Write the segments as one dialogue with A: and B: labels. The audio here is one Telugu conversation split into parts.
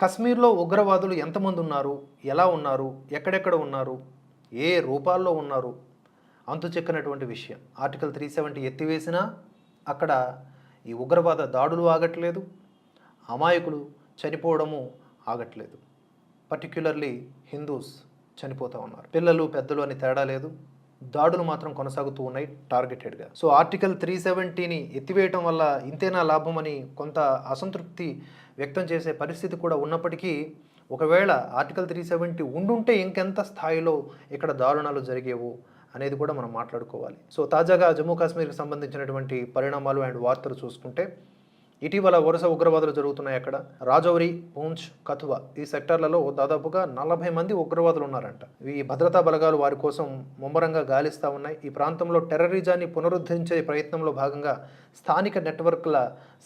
A: కశ్మీర్లో ఉగ్రవాదులు ఎంతమంది ఉన్నారు? ఎలా ఉన్నారు? ఎక్కడెక్కడ ఉన్నారు? ఏ రూపాల్లో ఉన్నారు? అంతు చెక్కనటువంటి విషయం. ఆర్టికల్ త్రీ సెవెంటీ ఎత్తివేసినా అక్కడ ఈ ఉగ్రవాద దాడులు ఆగట్లేదు. అమాయకులు చనిపోవడము ఆగట్లేదు. పర్టిక్యులర్లీ హిందూస్ చనిపోతూ ఉన్నారు. పిల్లలు పెద్దలు అని తేడా లేదు. దాడులు మాత్రం కొనసాగుతూ ఉన్నాయి టార్గెటెడ్గా. సో ఆర్టికల్ త్రీ సెవెంటీని ఎత్తివేయటం వల్ల ఇంతేనా లాభం అని కొంత అసంతృప్తి వ్యక్తం చేసే పరిస్థితి కూడా ఉన్నప్పటికీ ఒకవేళ ఆర్టికల్ త్రీ సెవెంటీ ఉండుంటే ఇంకెంత స్థాయిలో ఇక్కడ దారుణాలు జరిగేవో అనేది కూడా మనం మాట్లాడుకోవాలి. సో తాజాగా జమ్మూ కాశ్మీర్కి సంబంధించినటువంటి పరిణామాలు అండ్ వార్తలు చూసుకుంటే ఇటీవల వరుస ఉగ్రవాదులు జరుగుతున్నాయి అక్కడ. రాజౌరి పూంచ్ కథువా ఈ సెక్టార్లలో దాదాపుగా నలభై మంది ఉగ్రవాదులు ఉన్నారంట. ఈ భద్రతా బలగాలు వారి కోసం ముమ్మరంగా గాలిస్తూ ఉన్నాయి. ఈ ప్రాంతంలో టెర్రరిజాన్ని పునరుద్ధరించే ప్రయత్నంలో భాగంగా స్థానిక నెట్వర్క్ల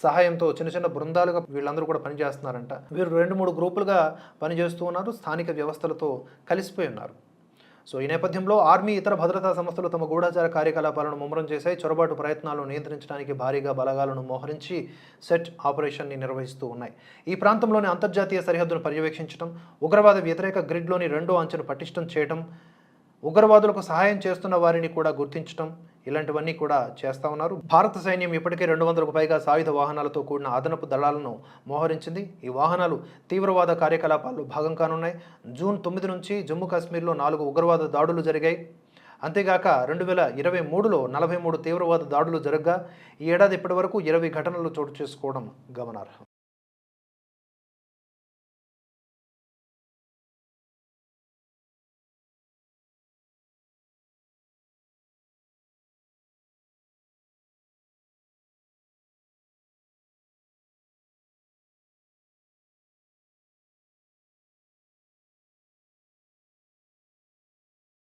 A: సహాయంతో చిన్న చిన్న బృందాలుగా వీళ్ళందరూ కూడా పనిచేస్తున్నారంట. వీరు రెండు మూడు గ్రూపులుగా పనిచేస్తూ ఉన్నారు. స్థానిక వ్యవస్థలతో కలిసిపోయి ఉన్నారు. సో ఈ నేపథ్యంలో ఆర్మీ ఇతర భద్రతా సంస్థలు తమ గూఢాచార కార్యకలాపాలను ముమ్మరం చేశాయి. చొరబాటు ప్రయత్నాలను నియంత్రించడానికి భారీగా బలగాలను మోహరించి సెట్ ఆపరేషన్ని నిర్వహిస్తూ ఉన్నాయి. ఈ ప్రాంతంలోని అంతర్జాతీయ సరిహద్దును పర్యవేక్షించడం ఉగ్రవాద వ్యతిరేక గ్రిడ్లోని రెండో అంచెను పటిష్టం చేయడం ఉగ్రవాదులకు సహాయం చేస్తున్న వారిని కూడా గుర్తించడం ఇలాంటివన్నీ కూడా చేస్తా ఉన్నారు. భారత సైన్యం ఇప్పటికే రెండు వందలకు పైగా సాయుధ వాహనాలతో కూడిన అదనపు దళాలను మోహరించింది. ఈ వాహనాలు తీవ్రవాద కార్యకలాపాల్లో భాగం కానున్నాయి. జూన్ తొమ్మిది నుంచి జమ్మూ కాశ్మీర్లో నాలుగు ఉగ్రవాద దాడులు జరిగాయి. అంతేగాక రెండు వేల ఇరవై మూడులో నలభై మూడు తీవ్రవాద దాడులు జరగగా. ఈ ఏడాది ఇప్పటి వరకు ఇరవై ఘటనలు చోటు చేసుకోవడం గమనార్హం.